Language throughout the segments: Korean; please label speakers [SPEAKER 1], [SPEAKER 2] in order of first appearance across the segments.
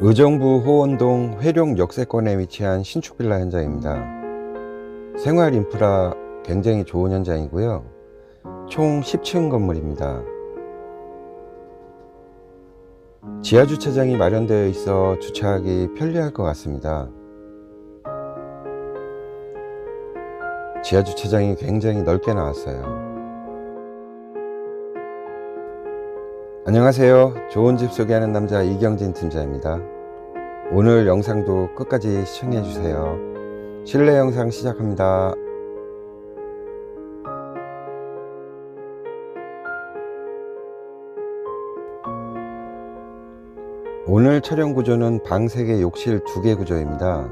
[SPEAKER 1] 의정부 호원동 회룡 역세권에 위치한 신축 빌라 현장입니다. 생활 인프라 굉장히 좋은 현장이고요. 총 10층 건물입니다. 지하 주차장이 마련되어 있어 주차하기 편리할 것 같습니다. 지하 주차장이 굉장히 넓게 나왔어요. 안녕하세요. 좋은 집 소개하는 남자 이경진 팀장입니다. 오늘 영상도 끝까지 시청해 주세요. 실내 영상 시작합니다. 오늘 촬영 구조는 방 3개, 욕실 2개 구조입니다.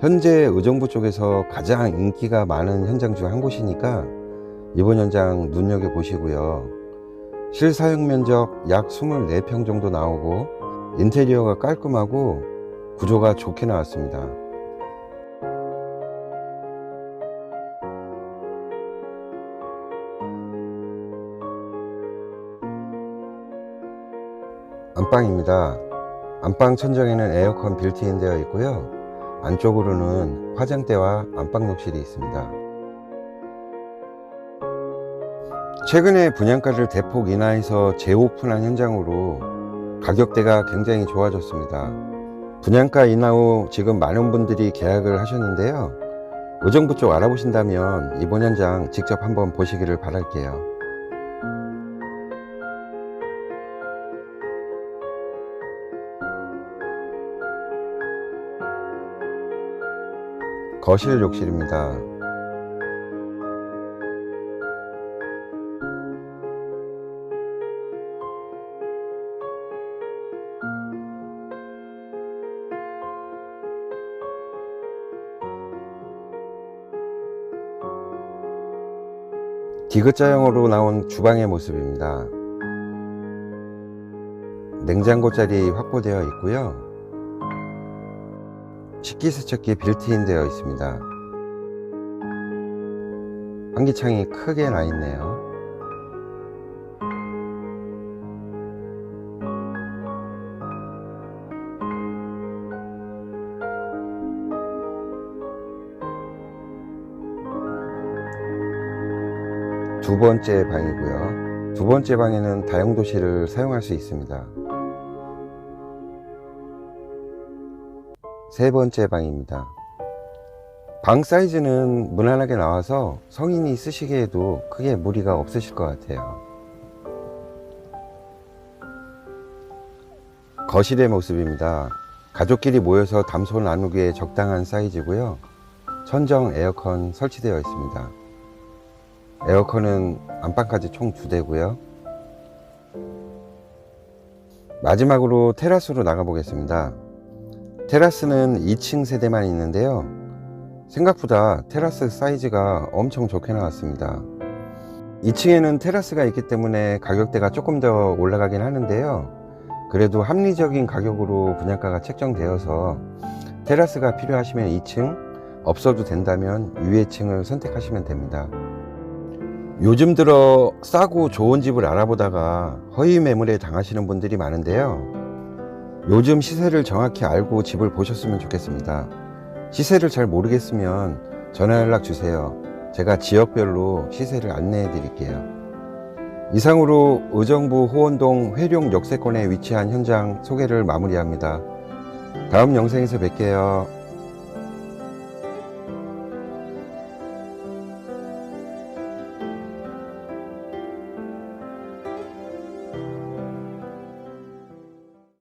[SPEAKER 1] 현재 의정부 쪽에서 가장 인기가 많은 현장 중 한 곳이니까 이번 현장 눈여겨보시고요. 실사용 면적 약 24평 정도 나오고 인테리어가 깔끔하고 구조가 좋게 나왔습니다. 안방입니다. 안방 천정에는 에어컨 빌트인 되어 있고요. 안쪽으로는 화장대와 안방 욕실이 있습니다. 최근에 분양가를 대폭 인하해서 재오픈한 현장으로 가격대가 굉장히 좋아졌습니다. 분양가 인하 후 지금 많은 분들이 계약을 하셨는데요. 의정부 쪽 알아보신다면 이번 현장 직접 한번 보시기를 바랄게요. 거실 욕실입니다. 디귿자형으로 나온 주방의 모습입니다. 냉장고 자리 확보되어 있고요. 식기세척기 빌트인 되어 있습니다. 환기창이 크게 나 있네요. 두 번째 방이고요. 두 번째 방에는 다용도실을 사용할 수 있습니다. 세 번째 방입니다. 방 사이즈는 무난하게 나와서 성인이 쓰시기에도 크게 무리가 없으실 것 같아요. 거실의 모습입니다. 가족끼리 모여서 담소 나누기에 적당한 사이즈고요. 천정 에어컨 설치되어 있습니다. 에어컨은 안방까지 총 두 대고요. 마지막으로 테라스로 나가 보겠습니다. 테라스는 2층 세대만 있는데요. 생각보다 테라스 사이즈가 엄청 좋게 나왔습니다. 2층에는 테라스가 있기 때문에 가격대가 조금 더 올라가긴 하는데요. 그래도 합리적인 가격으로 분양가가 책정되어서 테라스가 필요하시면 2층, 없어도 된다면 위에 층을 선택하시면 됩니다. 요즘 들어 싸고 좋은 집을 알아보다가 허위 매물에 당하시는 분들이 많은데요. 요즘 시세를 정확히 알고 집을 보셨으면 좋겠습니다. 시세를 잘 모르겠으면 전화 연락 주세요. 제가 지역별로 시세를 안내해 드릴게요. 이상으로 의정부 호원동 회룡 역세권에 위치한 현장 소개를 마무리합니다. 다음 영상에서 뵐게요.